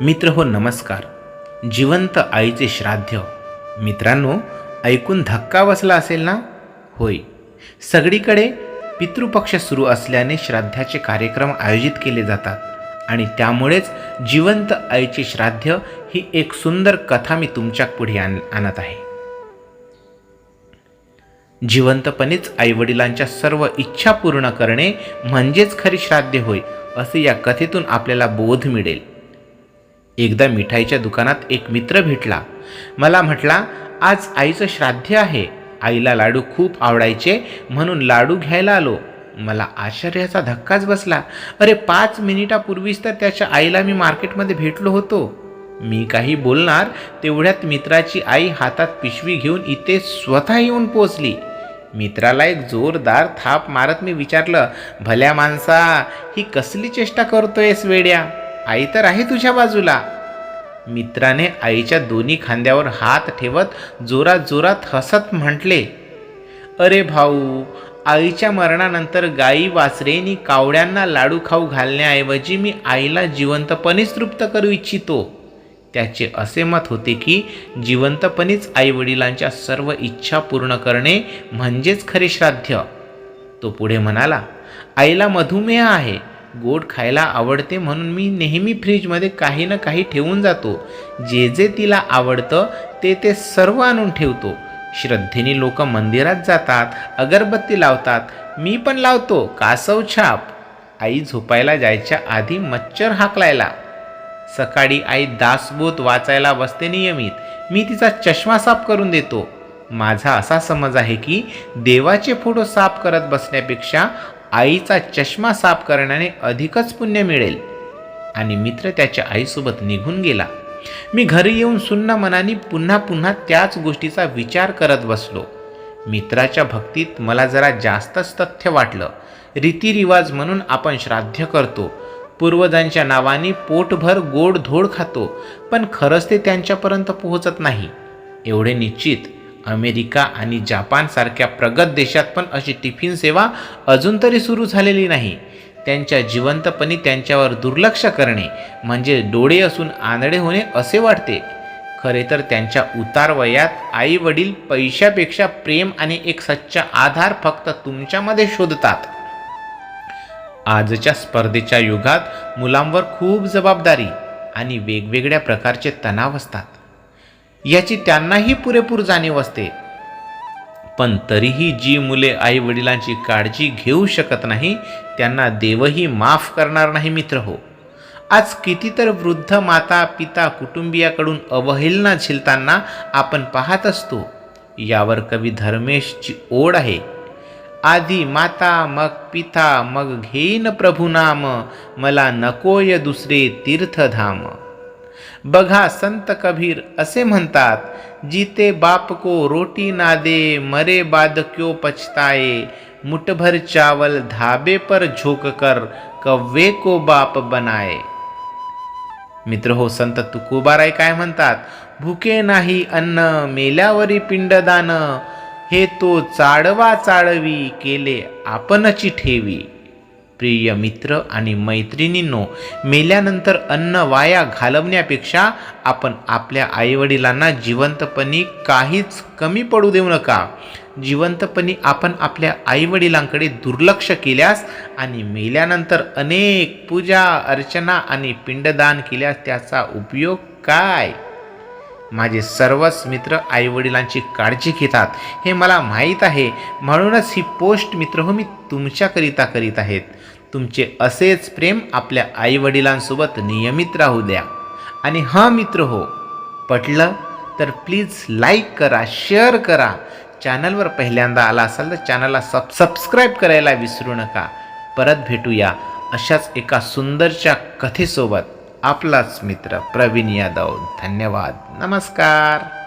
मित्र हो नमस्कार. जिवंत आईचे श्राद्ध. मित्रांनो ऐकून धक्का बसला असेल ना? होय. सगळीकडे पितृपक्ष सुरू असल्याने श्राद्धाचे कार्यक्रम आयोजित केले जातात आणि त्यामुळेच जिवंत आईचे श्राद्ध ही एक सुंदर कथा मी तुमच्यापुढे आण आणत आहे. जिवंतपणेच आईवडिलांच्या सर्व इच्छा पूर्ण करणे म्हणजेच खरी श्राद्ध होय असे या कथेतून आपल्याला बोध मिळेल. एकदा मिठाईच्या दुकानात एक मित्र भेटला. मला म्हटला आज आईचं श्राद्ध आहे. आईला लाडू खूप आवडायचे म्हणून लाडू घ्यायला आलो. मला आश्चर्याचा धक्काच बसला. अरे पाच मिनिटापूर्वीच तर त्याच्या आईला मी मार्केटमध्ये भेटलो होतो. मी काही बोलणार तेवढ्यात मित्राची आई हातात पिशवी घेऊन इथे स्वतः येऊन पोचली. मित्राला एक जोरदार थाप मारत मी विचारलं भल्या माणसा ही कसली चेष्टा करतोयस वेड्या? आई तर आहे तुझ्या बाजूला. मित्राने आईच्या दोन्ही खांद्यावर हात ठेवत जोरात जोरात हसत म्हटले अरे भाऊ आईच्या मरणानंतर गाई वासरेनी कावड्यांना लाडू खाऊ घालण्याऐवजी मी आईला जिवंतपणेच तृप्त करू इच्छितो. त्याचे असे मत होते की जिवंतपणेच आईवडिलांच्या सर्व इच्छा पूर्ण करणे म्हणजेच खरे श्राद्ध. तो पुढे म्हणाला आईला मधुमेह आहे. गोड खायला आवडते म्हणून मी नेहमी फ्रीजमध्ये काही ना काही ठेवून जातो. जे जे तिला आवडतं ते ते सर्व आणून ठेवतो. श्रद्धेने लोक मंदिरात जातात अगरबत्ती लावतात. मी पण लावतो. कासव छाप. आई झोपायला जायच्या आधी मच्छर हाकलायला. सकाळी आई दासबोध वाचायला बसते नियमित. मी तिचा चष्मा साफ करून देतो. माझा असा समज आहे की देवाचे फोटो साफ करत बसण्यापेक्षा आईचा चष्मा साफ करण्याने अधिकच पुण्य मिळेल. आणि मित्र त्याच्या आईसोबत निघून गेला. मी घरी येऊन सुन्न मनाने पुन्हा पुन्हा त्याच गोष्टीचा विचार करत बसलो. मित्राच्या भक्तीत मला जरा जास्तच तथ्य वाटलं. रीतिरिवाज म्हणून आपण श्राद्ध करतो. पूर्वजांच्या नावाने पोटभर गोड धोड खातो. पण खरंच ते त्यांच्यापर्यंत पोहोचत नाही. एवढे निश्चित अमेरिका आणि जापानसारख्या प्रगत देशात पण अशी टिफिन सेवा अजून तरी सुरू झालेली नाही. त्यांच्या जिवंतपणी त्यांच्यावर दुर्लक्ष करणे म्हणजे डोळे असून आंधळे होणे असे वाटते. खरे तर त्यांच्या उतार वयात आई वडील पैशापेक्षा प्रेम आणि एक सच्चा आधार फक्त तुमच्यामध्ये शोधतात. आजच्या स्पर्धेच्या युगात मुलांवर खूप जबाबदारी आणि वेगवेगळ्या प्रकारचे तणाव असतात. याची त्यांनाही पुरेपूर जाणीव असते. पण तरीही जी मुले आई वडिलांची काळजी घेऊ शकत नाही त्यांना देवही माफ करणार नाही मित्र हो. आज किती तर वृद्ध माता पिता कुटुंबियाकडून अवहेलना झिलताना आपण पाहत असतो यावर कवी धर्मेशची ओढ आहे. आधी माता मग पिता मग घेईन प्रभू नाम मला नकोय दुसरे तीर्थधाम. बघा संत कबीर असे म्हणतात जीते बाप को रोटी ना दे मरे बाद क्यो पछताए? मुठभर चावल धाबे पर झोक कर कव्वे को बाप बनाए. मित्र हो संत तुकोबाराय काय म्हणतात भुके नाही अन्न मेल्यावरी पिंडदान हे तो चाडवा चाळवी केले आपणची ठेवी. प्रिय मित्र आणि मैत्रिणींनो मेल्यानंतर अन्न वाया घालवण्यापेक्षा आपण आपल्या आईवडिलांना जिवंतपणी काहीच कमी पडू देऊ नका. जिवंतपणी आपण आपल्या आईवडिलांकडे दुर्लक्ष केल्यास आणि मेल्यानंतर अनेक पूजा अर्चना आणि पिंडदान केल्यास त्याचा उपयोग काय? माझे सर्वच मित्र आईवडिलांची काळजी घेतात. हे मला माहीत आहे. म्हणूनच ही पोस्ट मित्र हो मी तुमच्याकरिता करीत आहेत. तुमचे असेच प्रेम आपल्या आईवडिलांसोबत नियमित राहू द्या. आणि हां मित्र हो पटलं तर प्लीज लाईक करा शेअर करा. चॅनलवर पहिल्यांदा आला असाल तर चॅनलला सब सबस्क्राईब करायला विसरू नका. परत भेटूया अशाच एका सुंदरच्या कथेसोबत. आपलाच मित्र प्रवीण यादव. धन्यवाद. नमस्कार.